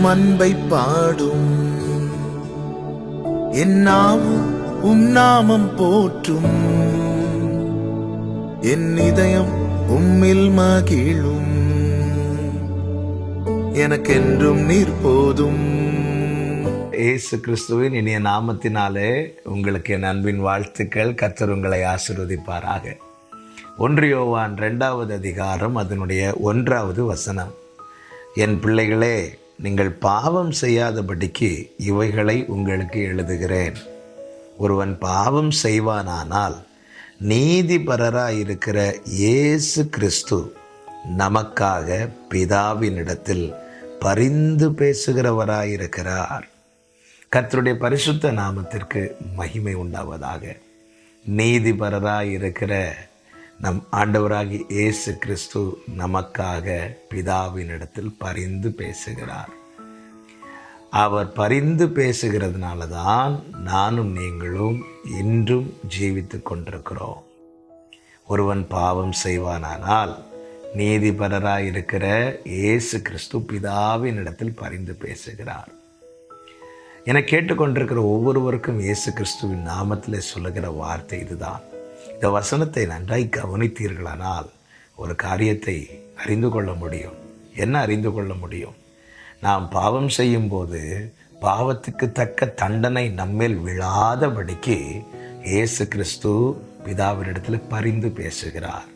உம் அன்பை பாடும். என்னாவும் உம் நாமம் போற்றும். என் இதயம் உம்மில் மகிழும். எனக்கென்றும் நீர் போதும். இயேசு கிறிஸ்துவின் இனிய நாமத்தினாலே உங்களுக்கு என் அன்பின் வாழ்த்துக்கள். கத்தர் உங்களை ஆசிர்வதிப்பாராக. ஒன்றியோவான் ரெண்டாவது அதிகாரம் அதனுடைய ஒன்றாவது வசனம். என் பிள்ளைகளே நீங்கள் பாவம் செய்யாதபடிக்கு இவைகளை உங்களுக்கு எழுதுகிறேன். ஒருவன் பாவம் செய்வானானால் நீதிபரராயிருக்கிற இயேசு கிறிஸ்து நமக்காக பிதாவினிடத்தில் பரிந்து பேசுகிறவராயிருக்கிறார். கர்த்தருடைய பரிசுத்த நாமத்திற்கு மகிமை உண்டாவதாக. நீதிபரராக இருக்கிற நம் ஆண்டவராகி இயேசு கிறிஸ்து நமக்காக பிதாவினிடத்தில் பரிந்து பேசுகிறார். அவர் பரிந்து பேசுகிறதுனால தான் நானும் நீங்களும் இன்றும் ஜீவித்து கொண்டிருக்கிறோம். ஒருவன் பாவம் செய்வானானால் நீதிபரராக இருக்கிற இயேசு கிறிஸ்து பிதாவின் இடத்தில் பரிந்து பேசுகிறார். என கேட்டுக்கொண்டிருக்கிற ஒவ்வொருவருக்கும் இயேசு கிறிஸ்துவின் நாமத்தில் சொல்லுகிற வார்த்தை இதுதான். இந்த வசனத்தை நன்றாய் கவனித்தீர்களானால் ஒரு காரியத்தை அறிந்து கொள்ள முடியும். என்ன அறிந்து கொள்ள முடியும்? நாம் பாவம் செய்யும்போது பாவத்துக்கு தக்க தண்டனை நம்மேல் விழாதபடிக்கு இயேசு கிறிஸ்து பிதாவினிடத்தில் பரிந்து பேசுகிறார்.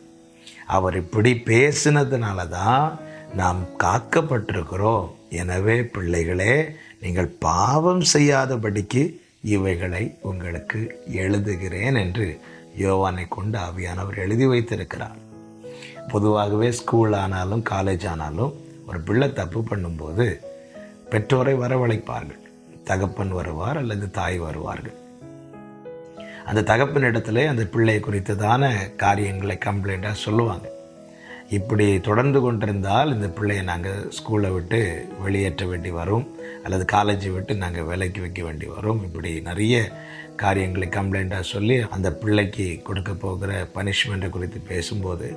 அவர் இப்படி பேசினதுனால தான் நாம் காக்கப்பட்டிருக்கிறோம். எனவே பிள்ளைகளே நீங்கள் பாவம் செய்யாதபடிக்கு இவைகளை உங்களுக்கு எழுதுகிறேன் என்று யோவானை கொண்டு ஆவியானவர் எழுதி வைத்திருக்கிறார். பொதுவாகவே ஸ்கூல் ஆனாலும் காலேஜ் ஆனாலும் ஒரு பிள்ளை தப்பு பண்ணும்போது பெற்றோரை வரவழைப்பார்கள். தகப்பன் வருவார் அல்லது தாய் வருவார்கள். அந்த தகப்பன் இடத்துல அந்த பிள்ளை குறித்ததான காரியங்களை கம்ப்ளைண்ட்டாக சொல்லுவாங்க. இப்படி தொடர்ந்து கொண்டிருந்தால் இந்த பிள்ளையை நாங்கள் ஸ்கூலை விட்டு வெளியேற்ற வேண்டி வரும் அல்லது காலேஜை விட்டு நாங்கள் விலைக்கு வைக்க வேண்டி வரும். இப்படி நிறைய காரியங்களை கம்ப்ளைண்ட்டாக சொல்லி அந்த பிள்ளைக்கு கொடுக்க போகிற பனிஷ்மெண்ட்டை குறித்து பேசும்போது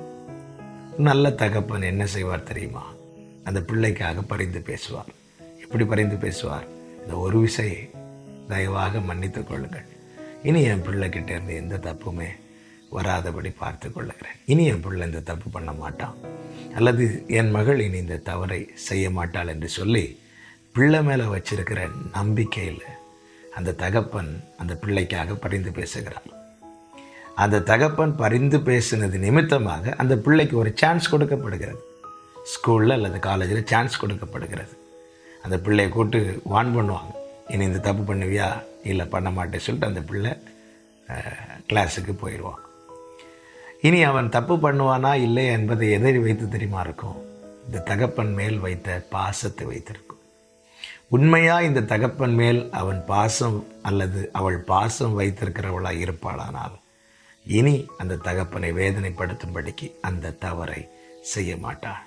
நல்ல தகப்பன் என்ன செய்வார் தெரியுமா? அந்த பிள்ளைக்காக பரிந்து பேசுவார். எப்படி பரிந்து பேசுவார்? இந்த ஒரு விசை தயவாக மன்னித்து கொள்ளுங்கள். இனி என் பிள்ளைக்கிட்டேருந்து எந்த தப்புமே வராதபடி பார்த்து கொள்ளுகிறேன். இனி என் பிள்ளை இந்த தப்பு பண்ண மாட்டான். அல்லது என் மகள் இனி இந்த தவறை செய்ய மாட்டாள் என்று சொல்லி பிள்ளை மேலே வச்சிருக்கிற நம்பிக்கையில் அந்த தகப்பன் அந்த பிள்ளைக்காக பரிந்து பேசுகிறார். அந்த தகப்பன் பரிந்து பேசினது நிமித்தமாக அந்த பிள்ளைக்கு ஒரு சான்ஸ் கொடுக்கப்படுகிறது. ஸ்கூலில் அல்லது காலேஜில் சான்ஸ் கொடுக்கப்படுகிறது. அந்த பிள்ளையை கூட்டு வான் பண்ணுவாங்க. இனி இந்த தப்பு பண்ணுவியா? இல்லை பண்ண மாட்டேன் சொல்லிட்டு அந்த பிள்ளை கிளாஸுக்கு போயிடுவான் இனி அவன் தப்பு பண்ணுவானா இல்லை என்பதை எதை வைத்து தெரியுமா இருக்கும்? இந்த தகப்பன் மேல் வைத்த பாசத்தை வைத்திருக்கும். உண்மையாக இந்த தகப்பன் மேல் அவன் பாசம் அல்லது அவள் பாசம் வைத்திருக்கிறவளாக இருப்பாளானால் இனி அந்த தகப்பனை வேதனைப்படுத்தும்படிக்கு அந்த தவறை செய்ய மாட்டாள்.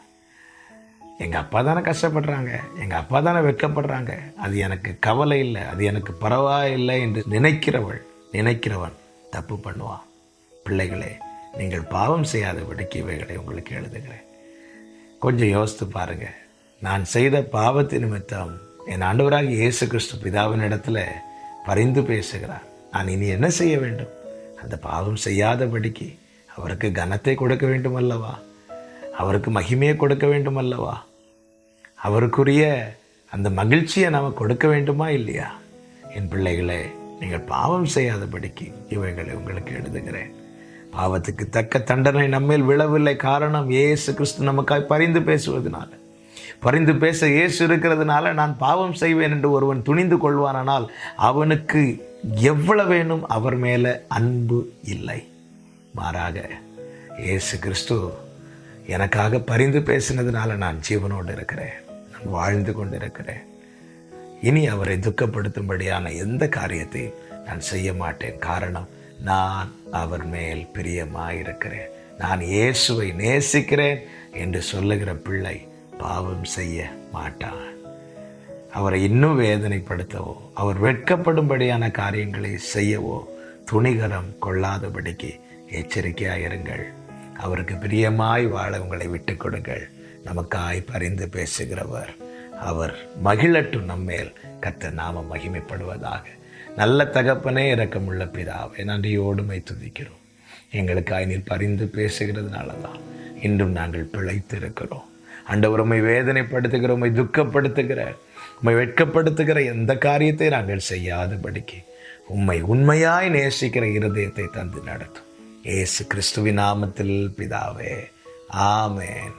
எங்கள் அப்பா தானே கஷ்டப்படுறாங்க எங்கள் அப்பா தானே வெட்கப்படுறாங்க. அது எனக்கு கவலை இல்லை அது எனக்கு பரவாயில்லை என்று நினைக்கிறவள் நினைக்கிறவன் தப்பு பண்ணுவான். பிள்ளைகளே நீங்கள் பாவம் செய்யாதபடிக்கு இவைகளை உங்களுக்கு எழுதுகிறேன். கொஞ்சம் யோசித்து பாருங்க. நான் செய்த பாவத்து நிமித்தம் என் ஆண்டவராக இயேசு கிறிஸ்து பிதாவின் இடத்துல பரிந்து பேசுகிறார். நான் இனி என்ன செய்ய வேண்டும்? அந்த பாவம் செய்யாதபடிக்கு அவருக்கு கனத்தை கொடுக்க வேண்டும் அல்லவா அவருக்கு மகிமையை கொடுக்க வேண்டும் அல்லவா அவருக்குரிய அந்த மகிழ்ச்சியை நாம் கொடுக்க வேண்டுமா இல்லையா? என் பிள்ளைகளே நீங்கள் பாவம் செய்யாதபடிக்கு இவைகளை உங்களுக்கு எழுதுகிறேன். பாவத்துக்கு தக்க தண்டனை நம்மேல் விழவில்லை. காரணம் ஏசு கிறிஸ்து நமக்காய் பரிந்து பேசுவதனால. பரிந்து பேச இயேசு இருக்கிறதுனால நான் பாவம் செய்வேன் என்று ஒருவன் துணிந்து கொள்வானானால் அவனுக்கு எவ்வளவு வேணும் அவர் மேலே அன்பு இல்லை. மாறாக இயேசு கிறிஸ்து எனக்காக பரிந்து பேசினதுனால நான் ஜீவனோடு இருக்கிறேன். நான் வாழ்ந்து கொண்டிருக்கிறேன். இனி அவரை துக்கப்படுத்தும்படியான எந்த காரியத்தையும் நான் செய்ய மாட்டேன். காரணம் நான் அவர் மேல் பிரியமாயிருக்கிறேன். நான் இயேசுவை நேசிக்கிறேன் என்று சொல்லுகிற பிள்ளை பாவம் செய்ய மாட்டான். அவரை இன்னும் வேதனைப்படுத்தவோ அவர் வெட்கப்படும்படியான காரியங்களை செய்யவோ துணிகரம் கொள்ளாதபடிக்கு எச்சரிக்கையாயிருங்கள். அவருக்கு பிரியமாய் வாழ உங்களை விட்டு கொடுங்கள். நமக்காய் பரிந்து பேசுகிறவர். அவர் மகிழட்டும் நம்மேல். கத்த நாம மகிமைப்படுவதாக. நல்ல தகப்பனே இரக்கமுள்ள பிதாவே நன்றியோடுமை துதிக்கிறோம். எங்களுக்காய் நீர் பரிந்து பேசுகிறதுனால தான் இன்றும் நாங்கள் பிழைத்து இருக்கிறோம் ஆண்டவர் உண்மை வேதனைப்படுத்துகிற உண்மை துக்கப்படுத்துகிற உண்மை வெட்கப்படுத்துகிற எந்த காரியத்தை நாங்கள் செய்யாதபடிக்கு உண்மை உண்மையாய் நேசிக்கிற இருதயத்தை தந்து நடத்தும். ஏசு கிறிஸ்துவின் நாமத்தில் பிதாவே ஆமேன்.